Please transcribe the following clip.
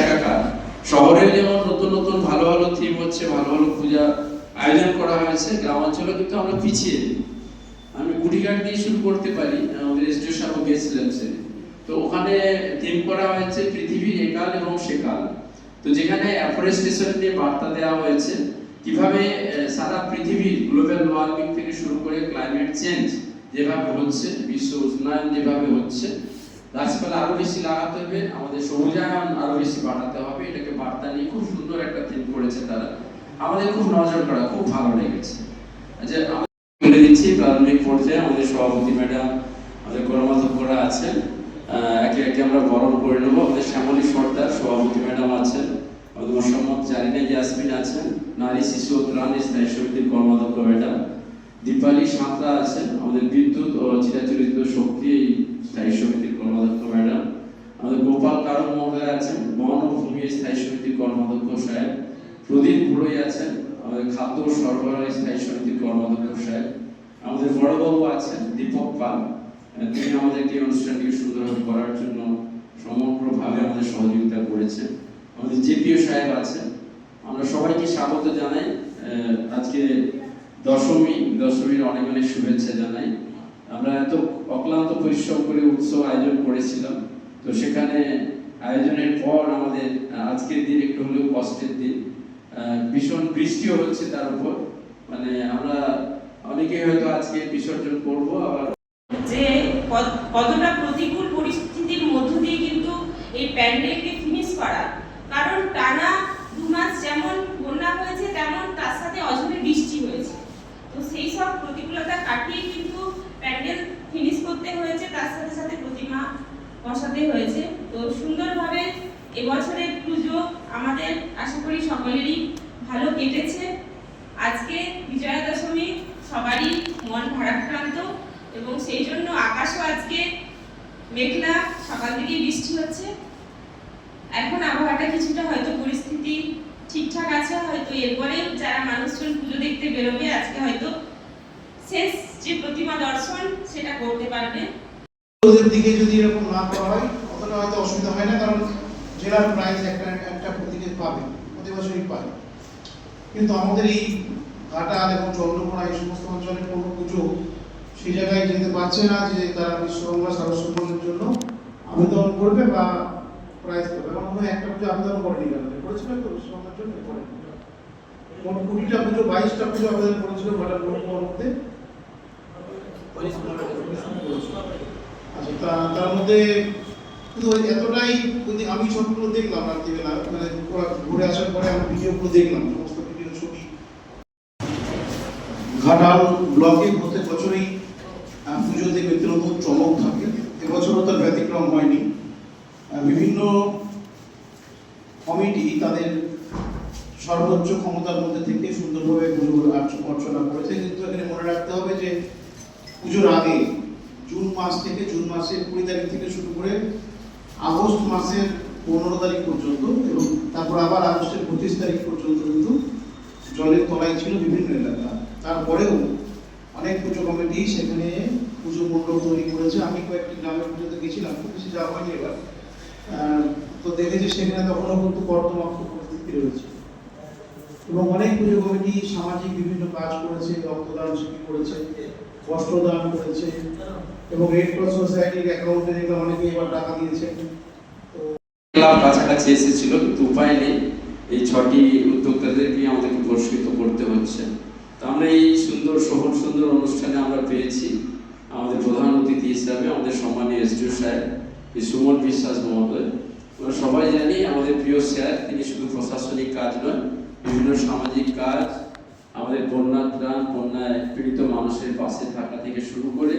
একাকার। শহরে যেমন নতুন নতুন ভালো ভালো থিম হচ্ছে, ভালো ভালো পূজা আয়োজন করা হয়েছে গ্রামাঞ্চলে কিন্তু আমরা পিছিয়ে আমি গুটিঘাট দিয়ে শুরু করতে পারি, আমাদের এসডিও সাহেব গেছিলেন সেদিন তো ওখানে থিম করা হয়েছে পৃথিবীর একাল এবং সেকাল। তো যেখানে অ্যাফরেস্টেশন নিয়ে বার্তা দেওয়া হয়েছে, কীভাবে সারা পৃথিবীর গ্লোবাল ওয়ার্মিং থেকে শুরু করে ক্লাইমেট চেঞ্জ যেভাবে হচ্ছে, বিশ্ব উষ্ণায়ন যেভাবে হচ্ছে গাছপালা আরও বেশি লাগাতে হবে, আমাদের সবুজায়ন আরও বেশি বাড়াতে হবে, এটাকে বার্তা নিয়ে খুব সুন্দর একটা থিম করেছে তারা। আমাদের খুব নজর করা, খুব ভালো লেগেছে। আচ্ছা আমি বলে দিচ্ছি প্রারম্ভিক পর্যায়ে, আমাদের সভাপতি ম্যাডাম, আমাদের কর্মাধ্যক্ষরা আছেন। একে একে আমরা বরণ করে নেব। আমাদের শ্যামলী সর্দার, সভাপতি ম্যাডাম আছেন। আমাদের মোসাম্মদ জারিনা ইয়াসমিন আছেন। নারী, শিশু ও ত্রাণ স্থায়ী সমিতির কর্মাধ্যক্ষ ম্যাডাম। দীপালি সাঁতরা আছেন। আমাদের বিদ্যুৎ ও চিরাচরিত শক্তি স্থায়ী সমিতির কর্মাধ্যক্ষ ম্যাডাম আমাদের গোপাল কারক মহোদয় আছেন বন স্থায়ী সমিতির কর্মাধ্যক্ষ সাহেব, প্রদীপ বুড়ই আছেন, আমাদের খাদ্য সরবরাহ স্থায়ী সমিতির কর্মাধ্যক্ষ সাহেব, আমাদের বড়বাবু আছেন, দীপক পাল। তিনি আমাদেরকে এই সুন্দরভাবে করার জন্য সমগ্রভাবে আমাদের সহযোগিতা করেছেন। আমাদের জেপিও সাহেব আছেন। আমরা সবাইকে স্বাগত জানাই। আজকে দশমী, দশমীর অনেক অনেক শুভেচ্ছা জানাই। আমরা এত অক্লান্ত পরিশ্রম করে উৎসব আয়োজন করেছিলাম। তো সেখানে আয়োজনের পর আমাদের আজকের দিন একটু হলেও কষ্টের দিন। ভীষণ বৃষ্টিও হচ্ছে তার উপর। মানে আমরা অনেকেই হয়তো আজকে বিসর্জন করব, আবার যে কত- কতটা প্রতিকূল পরিস্থিতির মধ্য দিয়ে কিন্তু এই প্যান্ডেলকে ফিনিশ করা। কারণ টানা দু মাস যেমন বন্যা হয়েছে, তেমন তার সাথে অঝরে বৃষ্টি হয়েছে। তো সেই সব প্রতিকূলতা কাটিয়ে কিন্তু প্যান্ডেল ফিনিশ করতে হয়েছে, তার সাথে সাথে প্রতিমা বসাতে হয়েছে। তো সুন্দরভাবে এবছরের পুজো আমাদের আশা করি সকলেরই ভালো কেটেছে। আজকে বিজয়া দশমী সবারই মন ভারাক্রান্ত এবং সেই জন্য আকাশও আজকে মেঘলা, সকাল থেকেই বৃষ্টি হচ্ছে। এখন আবহাওয়াটা কিছুটা হয়তো পরিস্থিতি ঠিকঠাক আছে, হয়তো এরপরে যারা মানুষজন পুজো দেখতে বেরোবে, আজকে হয়তো শেষ যে প্রতিমা দর্শন সেটা করতে পারবে। ওদের দিকে যদি এরকম না করা হয় অতটা হয়তো অসুবিধা হয় না, কারণ জেলার প্রাইজ একটা একটা প্রতিকে পাবে প্রতি বছরই পায় কিন্তু আমাদের এই ঘাটাল এবং চন্দ্রকোনা এই সমস্ত অঞ্চলের কোনো পুজো সেই জায়গায় যেতে পারছে না, যে তারা বিশ্ববাংলা সারস্বতের জন্য আবেদন করবে বা প্রাইজ করবে। আমার মনে হয় একটা পুজো আবেদন করেনি কেন? করেছিল তো বিশ্ববাংলার জন্য। মোট কুড়িটা পুজো, বাইশটা পুজো আবেদন করেছিল ঘাটাল মধ্যে আচ্ছা তা তার মধ্যে এতটাই আমি সবগুলো দেখলাম রাত্রিবেলা মানে ঘুরে আসার পরে আমি ভিডিওগুলো দেখলাম, সমস্ত ভিডিও ছবি। ঘাটাল ব্লকে প্রত্যেক বছরই পুজোতে নতুন চমক থাকে। এবছরও তার ব্যতিক্রম হয়নি। বিভিন্ন কমিটি তাদের সর্বোচ্চ ক্ষমতার মধ্যে থেকে সুন্দরভাবে পুজো অর্চনা করেছে। কিন্তু এখানে মনে রাখতে হবে যে, পুজোর আগে জুন মাস থেকে জুন মাসের কুড়ি তারিখ থেকে শুরু করে আগস্ট মাসের পনেরো তারিখ পর্যন্ত এবং তারপর আবার আগস্টের পঁচিশ তারিখ পর্যন্ত কিন্তু জলের তলায় ছিল বিভিন্ন এলাকা। তারপরেও অনেক পুজো কমিটি সেখানে পুজো মণ্ডপ তৈরি করেছে। আমি কয়েকটি গ্রামের পুজোতে গেছিলাম, খুব বেশি যাওয়া হয়নি এবার। তো দেখেছি সেখানে তখনও কিন্তু কর্দমাক্ত পরিস্থিতি রয়েছে। এবং অনেক পুজো কমিটি সামাজিক বিভিন্ন কাজ করেছে, রক্তদান শিবির করেছে, বস্ত্রদান করেছে এবং রেড ক্রস সোসাইটির অ্যাকাউন্টে দেখলাম অনেকে এবার টাকা দিয়েছে। তো কাছাকাছি এসেছিল, কিন্তু উপায় নেই। এই ছটি উদ্যোক্তাদেরকে আমাদেরকে পুরস্কৃত করতে হচ্ছে। তো আমরা এই সুন্দর শহর সুন্দর অনুষ্ঠানে আমরা পেয়েছি। আমাদের প্রধান অতিথি হিসাবে আমাদের সম্মানীয় এসডিও সাহেব সুমন বিশ্বাস মহোদয়। আমরা সবাই জানি আমাদের প্রিয় স্যার, তিনি শুধু প্রশাসনিক কাজ নয় বিভিন্ন সামাজিক কাজ আমাদের বন্যা ত্রাণ বন্যায় পীড়িত মানুষের পাশে থাকা থেকে শুরু করে